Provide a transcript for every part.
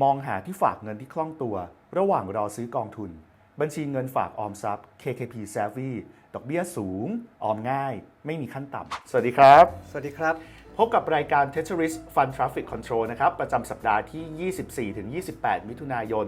มองหาที่ฝากเงินที่คล่องตัว ระหว่างรอซื้อกองทุน บัญชีเงินฝากออมทรัพย์ KKP Savvy ดอกเบี้ยสูง ออมง่าย ไม่มีขั้นต่ำ สวัสดีครับ สวัสดีครับ พบกับรายการ Tetris Fund Traffic Control นะครับ ประจำสัปดาห์ที่ 24-28 มิถุนายน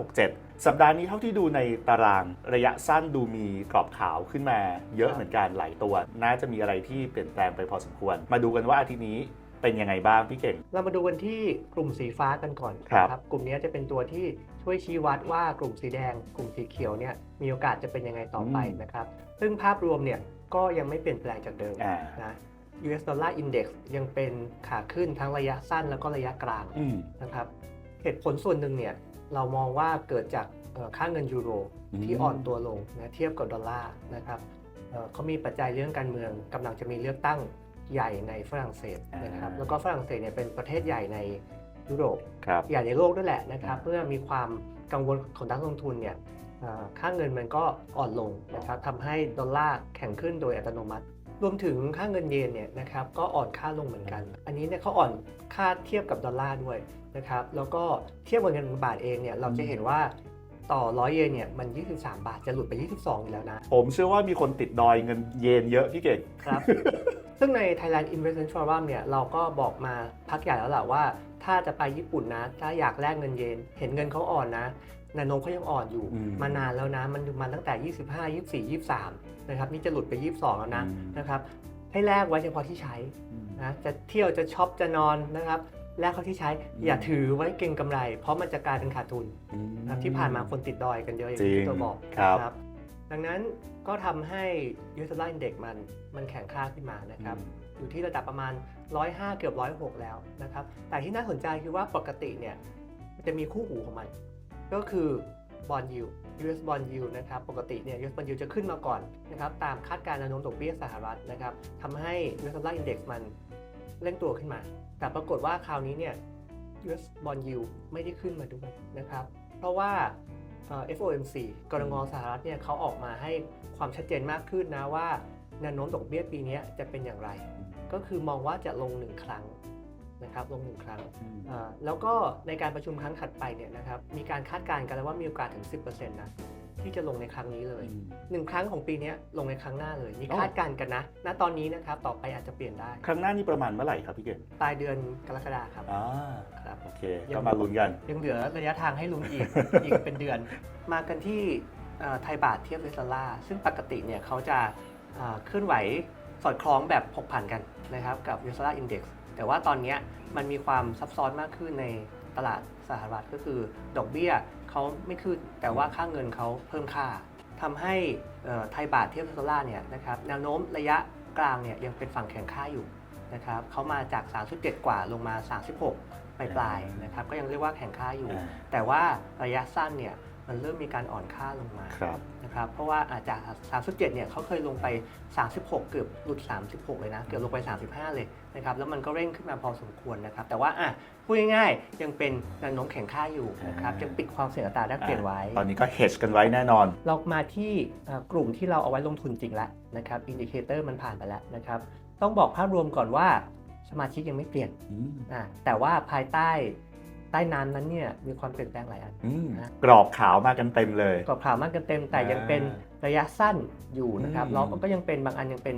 2567 สัปดาห์นี้เท่าที่ดูในตารางระยะสั้นดูมีกรอบขาวขึ้นมา เยอะเหมือนกันหลายตัว น่าจะมีอะไรที่เปลี่ยนแปลงไปพอสมควร มาดูกันว่าอาทิตย์นี้ เป็นยังไงบ้างพี่เก่ง เรามาดูกันที่กลุ่มสีฟ้ากันก่อนครับนะกลุ่มนี้จะเป็นตัวที่ช่วยชี้วัดว่ากลุ่มสีแดง กลุ่มสีเขียวเนี่ยมีโอกาสจะเป็นยังไงต่อไปอืมนะครับ ซึ่งภาพรวมเนี่ยก็ยังไม่เปลี่ยนแปลงจากเดิมอ่านะ US Dollar Index ยังเป็นขาขึ้นทั้งระยะสั้นแล้วก็ระยะกลางอืมนะครับ เหตุผลส่วนหนึ่งเนี่ยเรามองว่าเกิดจากเอ่อค่าเงินยูโรอืมที่อ่อนตัวลงนะเทียบกับดอลลาร์นะครับเอ่อเขามีปัจจัยเรื่องการเมืองกำลังจะมีเลือกตั้ง ใหญ่ในฝรั่งเศสนะครับอ่าแล้วก็ฝรั่งเศสเนี่ยเป็นประเทศใหญ่ในยุโรปครับใหญ่ในโลกด้วยแหละนะครับอ่าเพื่อมีความกังวลของนักลงทุนเนี่ยเอ่อค่าเงินมันก็อ่อนลงนะครับทำให้ดอลลาร์แข็งขึ้นโดยอัตโนมัติ รวมถึงค่าเงินเยนเนี่ยนะครับก็อ่อนค่าลงเหมือนกัน อันนี้เนี่ยเขาอ่อนค่าเทียบกับดอลลาร์ด้วยนะครับแล้วก็เทียบกับเงินบาทเองเนี่ยเราจะเห็นว่าต่อร้อยเยนเนี่ยมัน 23 บาทจะหลุดไป 22อยู่แล้วนะ ผมเชื่อว่ามีคนติดดอยเงินเยนเยอะพี่เก่งครับ ซึ่งใน Thailand Investment Forum เนี่ยเราก็บอกมาพักใหญ่แล้วแหละว่า ถ้าจะไปญี่ปุ่นนะ ถ้าอยากแลกเงินเยน เห็นเงินเขาอ่อนนะแนวโน้มเขายังอ่อนอยู่อืมมานานแล้วนะ มันมาตั้งแต่ 25 24 23 นะครับ นี่จะหลุดไป 22 แล้วนะอืมนะครับให้แลกไว้เฉพาะที่ใช้นะจะเที่ยวจะช็อปจะนอนนะครับแลกเขาที่ใช้อืมอย่าถือไว้เก็งกำไร เพราะมันจะกลายเป็นขาดทุนอืมนะครับที่ผ่านมาคนติดดอยกันเยอะอย่างจริที่งตัวบอกครับนะ ดังนั้นก็ทำให้ยูส d ล l a r Index มันมันแข็งค่าขึ้นมานะครับ อยู่ที่ระดับประมาณ 105 เกือบ 106 แล้วนะครับ แต่ที่น่าสนใจคือว่าปกติเนี่ยมันจะมีคู่หูของมัน ก็คือบอลยู US bond yield นะครับปกติเนี่ย US bond yield จะขึ้นมาก่อนนะครับตามคาดการณ์แนวโน้มดอกเบี้ยสหรัฐนะครับทำให้ US dollar index มันเร่งตัวขึ้นมา แต่ปรากฏว่าคราวนี้เนี่ย US bond yield ไม่ได้ขึ้นมาด้วยนะครับ เพราะว่าเอ่อ FOMC กรงงสหรัฐเนี่ยเขาออกมาให้ความชัดเจนมากขึ้นนะว่าแนวโน้มดอกเบี้ยปีนี้จะเป็นอย่างไร ก็คือมองว่าจะลงหนึ่งครั้งนะครับลงหนึ่งครั้งอืมอ่าแล้วก็ในการประชุมครั้งถัดไปเนี่ยนะครับมีการคาดการณ์กันแล้วว่ามีโอกาสถึง 10%นะ ที่จะลงในครั้งนี้เลยหนึ่งครั้งของปีนี้ลงในครั้งหน้าเลยมีอ๋อคาดการณ์กันนะ ณตอนนี้นะครับต่อไปอาจจะเปลี่ยนได้ ครั้งหน้านี่ประมาณเมื่อไหร่ครับพี่เก่งปลายเดือนกรกฎาคมอ่าครับโอเคยังก็มาลุ้นกันยังเหลือระยะทางให้ลุ้นอีกอีกเป็นเดือน มากันที่เอ่อไทยบาทเทียบเวสดอลลาร์ซึ่งปกติเนี่ยเขาจะอ่าเคลื่อนไหวสอดคล้องแบบผกผันกันนะครับกับ US Dollar Index แต่ว่าตอนเนี้ยมันมีความซับซ้อนมากขึ้นใน ตลาดสหรัฐก็คือ ดอกเบี้ยเขาไม่ขึ้น แต่ว่าค่าเงินเขาเพิ่มค่าทำให้เอ่อไทยบาทเทียบเวสดอลลาร์เนี่ยนะครับแนวโน้มระยะกลางเนี่ยยังเป็นฝั่งแข็งค่าอยู่นะครับเขามาจาก 37 กว่าลงมา 36 ปลายๆนะครับก็ยังเรียกว่าแข็งค่าอยู่อ่าแต่ว่าระยะสั้นเนี่ย มันเริ่มมีการอ่อนค่าลงมาครับนะครับเพราะว่าอาจจาก 37 เนี่ยเขาเคยลงไป 36 เกือบหลุด 36 เลยนะ เกือบลงไป 35 เลยนะครับแล้วมันก็เร่งขึ้นมาพอสมควรนะครับแต่ว่าอะพูดง่ายๆยังเป็นแนวโน้มแข็งค่าอยู่นะครับอ่ายัยังปิดความเสี่ยงอัตราแลกเปลี่ยนไว้ ตอนนี้ก็ hedge กันไว้แน่นอน เรามาที่เอ่อกลุ่มที่เราเอาไว้ลงทุนจริงแล้วนะครับอินดิเคเตอร์มันผ่านไปแล้วนะครับต้องบอกภาพรวมก่อนว่าสมาชิกยังไม่เปลี่ยนอืมอะแต่ว่าภายใต้ ใต้น้ำนั้นเนี่ยมีความเปลี่ยนแปลงหลายอันอืมนะกรอบขาวมากันเต็มเลย กรอบข่าวมากกันเต็ม แต่ยังเป็นระยะสั้นอยู่นะครับอืมแล้วก็ยังเป็นบางอันยังเป็น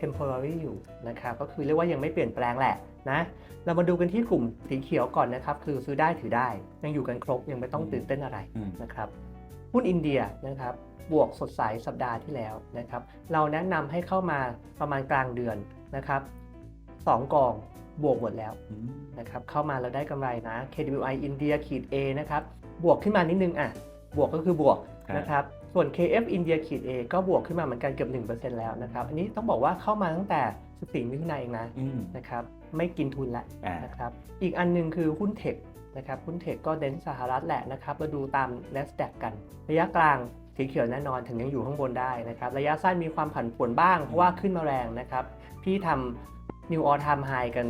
temporary อยู่นะครับก็คือเรียกว่ายังไม่เปลี่ยนแปลงแหละนะเรามาดูกันที่กลุ่มสีเขียวก่อนนะครับ คือซื้อได้ถือได้ ยังอยู่กันครบยังไม่ต้องตื่นเต้นอะไรอืมนะครับหุ้นอินเดียนะครับบวกสดใสสัปดาห์ที่แล้วนะครับ เราแนะนำให้เข้ามาประมาณกลางเดือนนะครับสองกอง บวกหมดแล้วอืมนะครับเข้ามาแล้วได้กำไรนะ KWI อินเดียขีด A นะครับบวกขึ้นมานิดนึงอะบวกก็คือบวกครับนะครับส่วน KF อินเดียขีด A ก็บวกขึ้นมาเหมือนกันเกือบ1%แล้วนะครับอันนี้ต้องบอกว่าเข้ามาตั้งแต่14มิถุนายนเองนะอืมนะครับไม่กินทุนแล้วอ่านะครับอีกอันหนึงคือหุ้นเทคนะครับหุ้นเทคก็เด่นสหรัฐแหละนะครับเราดูตาม NASDAQ กัน ระยะกลางสีเขียวแน่นอนถึงยังอยู่ข้างบนได้นะครับระยะสั้นมีความผันผวนบ้างเพราะว่าขึ้นมาแรงนะครับพี่ทำ New All Time High กัน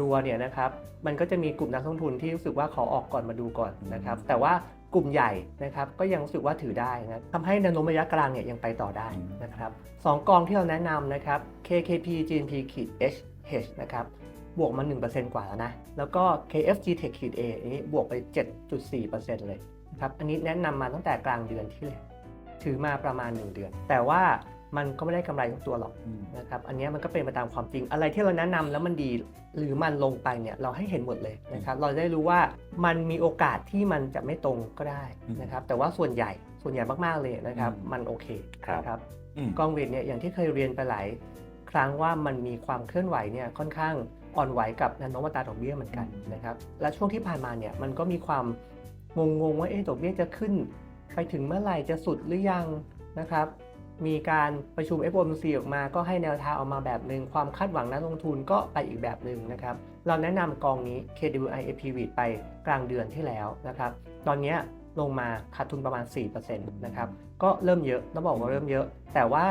รัวๆเนี่ยนะครับมันก็จะมีกลุ่มนักลงทุนที่รู้สึกว่าขอออกก่อนมาดูก่อนนะครับแต่ว่ากลุ่มใหญ่นะครับก็ยังรู้สึกว่าถือได้นะทำให้แนวโน้มระยะกลางเนี่ยยังไปต่อได้นะครับสองกองที่เราแนะนำนะครับ KKP GNP H H นะครับบวกมา 1%กว่าแล้วนะ แล้วก็ KFG Tech ขีด A อันนี้บวกไป 7.4%เลยนะครับอันนี้แนะนำมาตั้งแต่กลางเดือนที่แล้วถือมาประมาณ 1 เดือน แต่ว่า มันก็ไม่ได้กำไรทุกตัวหรอกอืมนะครับอันเนี้ยมันก็เป็นไปตามความจริง อะไรที่เราแนะนำแล้วมันดีหรือมันลงไปเนี่ยเราให้เห็นหมดเลยนะครับเราได้รู้ว่ามันมีโอกาสที่มันจะไม่ตรงก็ได้นะครับแต่ว่าส่วนใหญ่ส่วนใหญ่มากๆเลยนะครับมันโอเคนะครับอืมกองเวทเนี่ยอย่างที่เคยเรียนไปหลายครั้งว่ามันมีความเคลื่อนไหวเนี่ยค่อนข้างอ่อนไหวกับแนวโน้มอัตราดอกเบี้ยเหมือนกันนะครับและช่วงที่ผ่านมาเนี่ยมันก็มีความงงๆว่าเอ๊ะดอกเบี้ยจะขึ้น ไปถึงเมื่อไหร่จะสุดหรือยังนะครับ มีการประชุม FOMC ออกมาก็ให้แนวทางออกมาแบบหนึ่งความคาดหวังนักลงทุนก็ไปอีกแบบหนึ่งนะครับ เราแนะนำกองนี้ KWI AP r e ไปกลางเดือนที่แล้วนะครับ ตอนเนี้ยลงมาขาดทุนประมาณ 4%นะครับ ก็เริ่มเยอะต้องบอกว่าเริ่มเยอะ แต่ว่า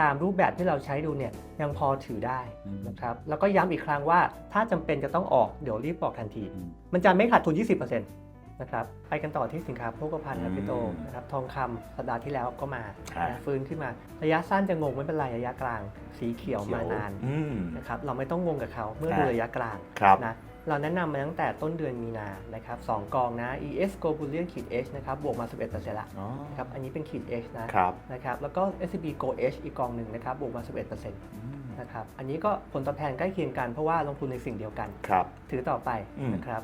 ตามรูปแบบที่เราใช้ดูเนี่ยยังพอถือได้อืมนะครับ แล้วก็ย้ำอีกครั้งว่าถ้าจำเป็นจะต้องออกเดี๋ยวรีบบอกทันทีอืมมันจะไม่ขาดทุน 20% นะครับไปกันต่อที่สินค้าโภคภัณฑ์อืนะมพี่โตนะครับทองคำสัปดาห์ที่แล้วก็มาครับนะฟื้นขึ้นมาระยะสั้นจะงงไม่เป็นไรระยะกลาง สีเขียวมานานอืมนะครับเราไม่ต้องงงกับเขาเมื่อครับดูระยะกลางครับนะเราแนะนำมาตั้งแต่ต้นเดือนมีนานะครับสองกองนะ ES Go Bullion ขีด H นะครับบวกมา 11%ละอ๋อนะครับอันนี้เป็นขีด H นะครับนะครับแล้วก็ SCB Go H อีกกองหนึ่งนะครับบวกมา 11%อืมนะครับอันนี้ก็ผลตอบแทนใกล้เคียงกันเพราะว่าลงทุนในสิ่งเดียวกันครับถือต่อไปอืมนะครับ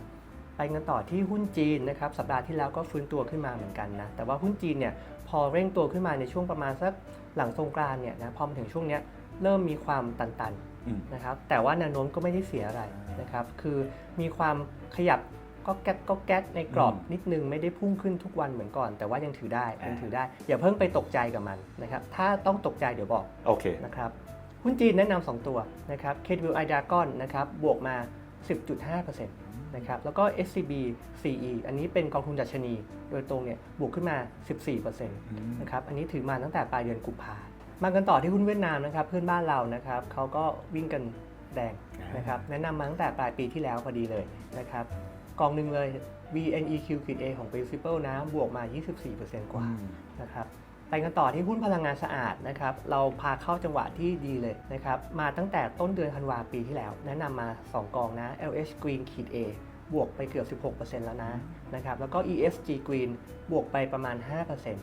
ไปกันต่อที่หุ้นจีนนะครับสัปดาห์ที่แล้วก็ฟื้นตัวขึ้นมาเหมือนกันนะแต่ว่าหุ้นจีนเนี่ยพอเร่งตัวขึ้นมาในช่วงประมาณสักหลังสงกรานต์เนี่ยนะพอมาถึงช่วงเนี้ยเริ่มมีความตันอืมๆนะครับแต่ว่าแนวโน้มก็ไม่ได้เสียอะไรนะครับคือมีความขยับก็แก๊กก็แก๊กในกรอบอืมนิดนึงไม่ได้พุ่งขึ้นทุกวันเหมือนก่อน แต่ว่ายังถือได้อ่ายัยังถือได้ อย่าเพิ่งไปตกใจกับมันนะครับถ้าต้องตกใจเดี๋ยวบอกโอเคนะครับหุ้นจีนแนะนำ2ตัวนะครับ KWI Dragon นะครับบวกมา 10.5% นะครับแล้วก็ SCB CE อันนี้เป็นกองทุนดัชนี โดยตรงเนี่ยบวกขึ้นมา 14%นะครับอันนี้ถือมาตั้งแต่ปลายเดือนกุมภามากันต่อที่หุ้นเวียดนามนะครับเพื่อนบ้านเรานะครับเขาก็วิ่งกันแดงนะครับแนะนำมาตั้งแต่ปลายปีที่แล้วพอดีเลยนะครับกองหนึ่งเลย VNEQ-A ของ Principal นะบวกมา 24%กว่านะครับ ไปกันต่อที่หุ้นพลังงานสะอาดนะครับ เราพาเข้าจังหวะที่ดีเลยนะครับ มาตั้งแต่ต้นเดือนธันวาปีที่แล้ว แนะนำมา 2 กองนะ LH Green ขีด A บวกไปเกือบ 16%แล้วนะนะครับ แล้วก็ ESG Green บวกไปประมาณ 5%น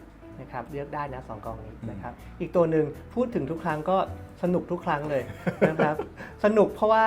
ะครับเลือกได้นะ2กองนี้นะครับอีกตัวหนึ่งพูดถึงทุกครั้งก็สนุกทุกครั้งเลยนะครับ สนุกเพราะว่า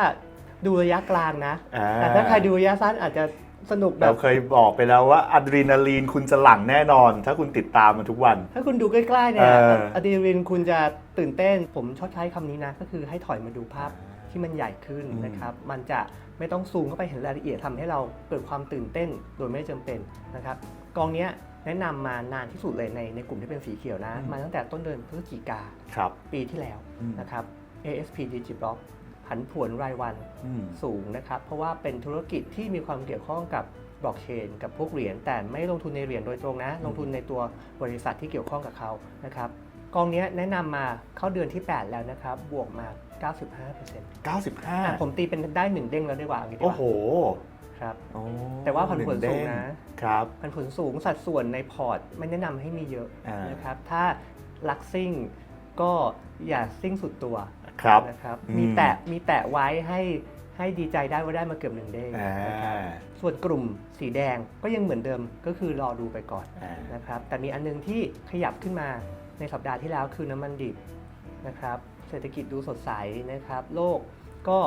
ดูระยะกลางนะอ่าแต่ถ้าใครดูระยะสั้นอาจจะ สนุกแบเราบ เคยบอกไปแล้วว่าอะดรีนาลีนคุณจะหลั่งแน่นอน ถ้าคุณติดตามมันทุกวัน ถ้าคุณดูใกล้ๆเนี่ยเอออะดรีนาลินคุณจะตื่นเต้น ผมชอบใช้คำนี้นะ ก็คือให้ถอยมาดูภาพที่มันใหญ่ขึ้นอืม นะครับ มันจะไม่ต้องซูมเข้าไปเห็นรายละเอียดทำให้เราเกิดความตื่นเต้นโดยไม่จำเป็นนะครับ กองเนี้ยแนะนำมานานที่สุดเลยในในกลุ่มที่เป็นสีเขียวนะ มาตั้งแต่ต้นเดือนพฤศจิกาครับ ปีที่แล้วอืม นะครับ ASP Digiblock ผันผวนรายวันอืมสูงนะครับ เพราะว่าเป็นธุรกิจที่มีความเกี่ยวข้องกับบล็อกเชนกับพวกเหรียญแต่ไม่ลงทุนในเหรียญโดยตรงนะ ลงทุนในตัวบริษัทที่เกี่ยวข้องกับเขานะครับกองเนี้ยแนะนำมาเข้าเดือนที่ 8 แล้วนะครับ บวกมา 95%อะ95 ผมตีเป็นได้หนึ่งเด้งแล้วดีกว่าอย่างนี้ดีกโอ้ว่าโห ครับโอ้แต่ว่าผันผวนหงสูงเด้นะครับผันผวนสูงสัดส่วนในพอร์ตไม่แนะนำให้มีเยอะอ่านนะครับ ถ้าลักซิ่ง ก็อย่าซิ่งสุดตัวครับนะครับอืมมีแตะมีแตะไว้ให้ให้ดีใจได้ว่าได้มาเกือบหนึ่งเด้งอ่านะครับส่วนกลุ่มสีแดงก็ยังเหมือนเดิมก็คือรอดูไปก่อนอ่านะครับแต่มีอันนึงที่ขยับขึ้นมาในสัปดาห์ที่แล้วคือน้ำมันดิบนะครับเศรษฐกิจดูสดใสนะครับ โลกก็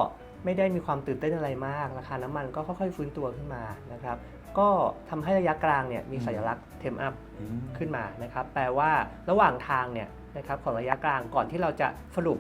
ไม่ได้มีความตื่นเต้นอะไรมากราคาน้ำมันก็ค่อยๆฟื้นตัวขึ้นมานะครับก็ทำให้ระยะกลางเนี่ยมีสัญลักษณ์เทมอัพอืมขึ้นมานะครับแปลว่าระหว่างทางเนี่ย นะครับของระยะกลางก่อนที่เราจะสรุป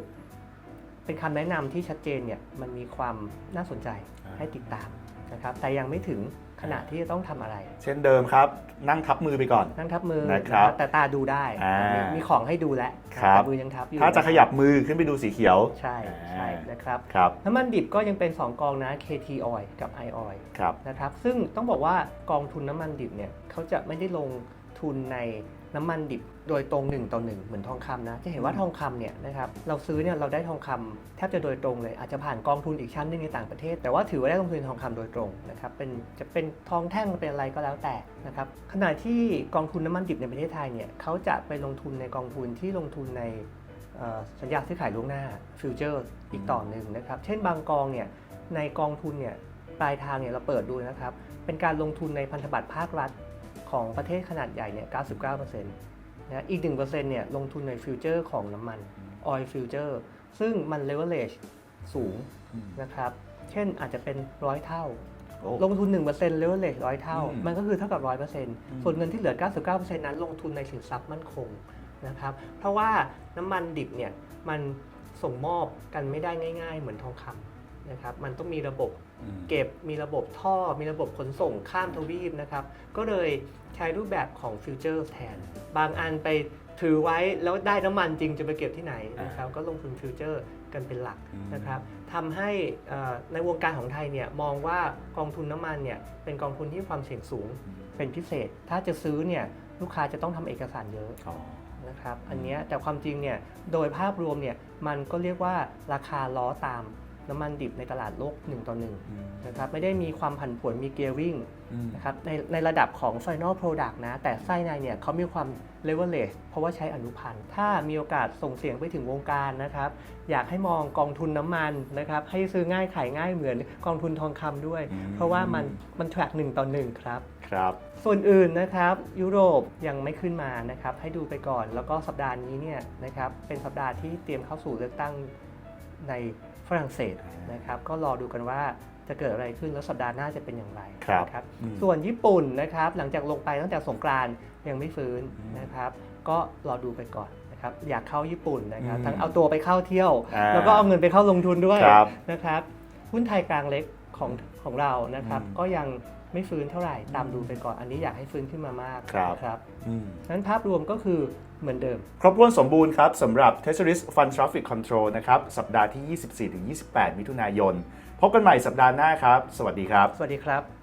เป็นคำแนะนำที่ชัดเจนเนี่ยมันมีความน่าสนใจให้ติดตามนะครับแต่ยังไม่ถึงขณะที่จะต้องทำอะไร เช่นเดิมครับ นั่งทับมือไปก่อน นั่งทับมือนะครับแต่ตาดูได้ อ่ามีมีของให้ดูแล้วครับ แต่มือยังทับอยู่ถ้าจะขยับมือขึ้นไปดูสีเขียว ใช่ใช่นะครับครับน้ำมันดิบก็ยังเป็น 2 กองนะ KT Oil กับ I Oil ครับ นะครับซึ่งต้องบอกว่ากองทุนน้ำมันดิบเนี่ยเขาจะไม่ได้ลงทุนใน น้ำมันดิบโดยตรง1ต่อ1เหมือนทองคำนะ จะเห็นว่าทองคำเนี่ยนะครับเราซื้อเนี่ยเราได้ทองคำแทบจะโดยตรงเลยอาจจะผ่านกองทุนอีกชั้นหนึงในต่างประเทศ แต่ว่าถือว่าได้ลงทุนทองคำโดยตรงนะครับเป็นจะเป็นทองแท่งเป็นอะไรก็แล้วแต่นะครับขณะที่กองทุนน้ำมันดิบในประเทศไทยเนี่ยเขาจะไปลงทุนในกองทุนที่ลงทุนในเอ่อสัญญาซื้อขายล่วงหน้าฟิวเจอร์อีกต่อหนึ่งนะครับเช่นบางกองเนี่ยในกองทุนเนี่ยปลายทางเนี่ยเราเปิดดูนะครับเป็นการลงทุนในพันธบัตรภาครัฐ ของประเทศขนาดใหญ่เนี่ย 99%นะอีก 1%เนี่ยลงทุนในฟิวเจอร์ของน้ำมัน oil future ซึ่งมัน leverage สูงอืมนะครับ เช่นอาจจะเป็นร้อยเท่าโอ้ลงทุน1% leverage ร้อยเท่าอืมมันก็คือเท่ากับ 100%มส่วนเงินที่เหลือ 99%นั้นลงทุนในสินทรัพย์มั่นคงนะครับ เพราะว่าน้ำมันดิบเนี่ยมันส่งมอบกันไม่ได้ง่าย ๆ เหมือนทองคำนะครับ มันต้องมีระบบอืม เก็บมีระบบท่อ มีระบบขนส่งข้ามทวีปนะครับ ก็เลยใช้รูปแบบของฟิวเจอร์แทน บางอันไปถือไว้แล้วได้น้ำมันจริงจะไปเก็บที่ไหนนะครับ ก็ลงทุนฟิวเจอร์กันเป็นหลักอืมนะครับทำให้เอ่อในวงการของไทยเนี่ยมองว่ากองทุนน้ำมันเนี่ยเป็นกองทุนที่ความเสี่ยงสูงเป็นพิเศษ ถ้าจะซื้อเนี่ยลูกค้าจะต้องทำเอกสารเยอะอ๋อนะครับ อันเนี้ยแต่ความจริงเนี่ยโดยภาพรวมเนี่ยมันก็เรียกว่าราคาล้อตาม น้ำมันดิบในตลาดโลก1ต่อ1อืมนะครับไม่ได้มีความผันผวนมีเกียร์วิ่งอืมนะครับในในระดับของ Final Product นะ แต่ไส้ในเนี่ยเขามีความ leverage เพราะว่าใช้อนุพันธ์ ถ้ามีโอกาสส่งเสียงไปถึงวงการนะครับ อยากให้มองกองทุนน้ำมันนะครับ ให้ซื้อง่ายขายง่ายเหมือนกองทุนทองคำด้วยอืมเพราะว่ามันมัน track 1ต่อ1ครับครับ ส่วนอื่นนะครับยุโรปยังไม่ขึ้นมานะครับให้ดูไปก่อนแล้วก็สัปดาห์นี้เนี่ยนะครับเป็นสัปดาห์ที่เตรียมเข้าสู่เลือกตั้งใน ฝรั่งเศสนะครับก็รอดูกันว่าจะเกิดอะไรขึ้นแล้วสัปดาห์หน้าจะเป็นอย่างไรครับนะครับอืมส่วนญี่ปุ่นนะครับหลังจากลงไปตั้งแต่สงกรานต์ยังไม่ฟื้นอืมนะครับ ก็รอดูไปก่อนนะครับอยากเข้าญี่ปุ่นนะครับอืมทั้งเอาตัวไปเข้าเที่ยวอ่าแล้วก็เอาเงินไปเข้าลงทุนด้วยครับนะครับหุ้นไทยกลางเล็กของของเรานะครับอืมก็ยัง ไม่ฟื้นเท่าไหร่ตามดูไปก่อนอันนี้อยากให้ฟื้นขึ้นมามากครับนะครับอืมนั้นภาพรวมก็คือเหมือนเดิม ครบถ้วนสมบูรณ์ครับสำหรับ Treasuries Fund Traffic Control นะครับสัปดาห์ที่ 24-28 มิถุนายน พบกันใหม่สัปดาห์หน้าครับ สวัสดีครับ สวัสดีครับ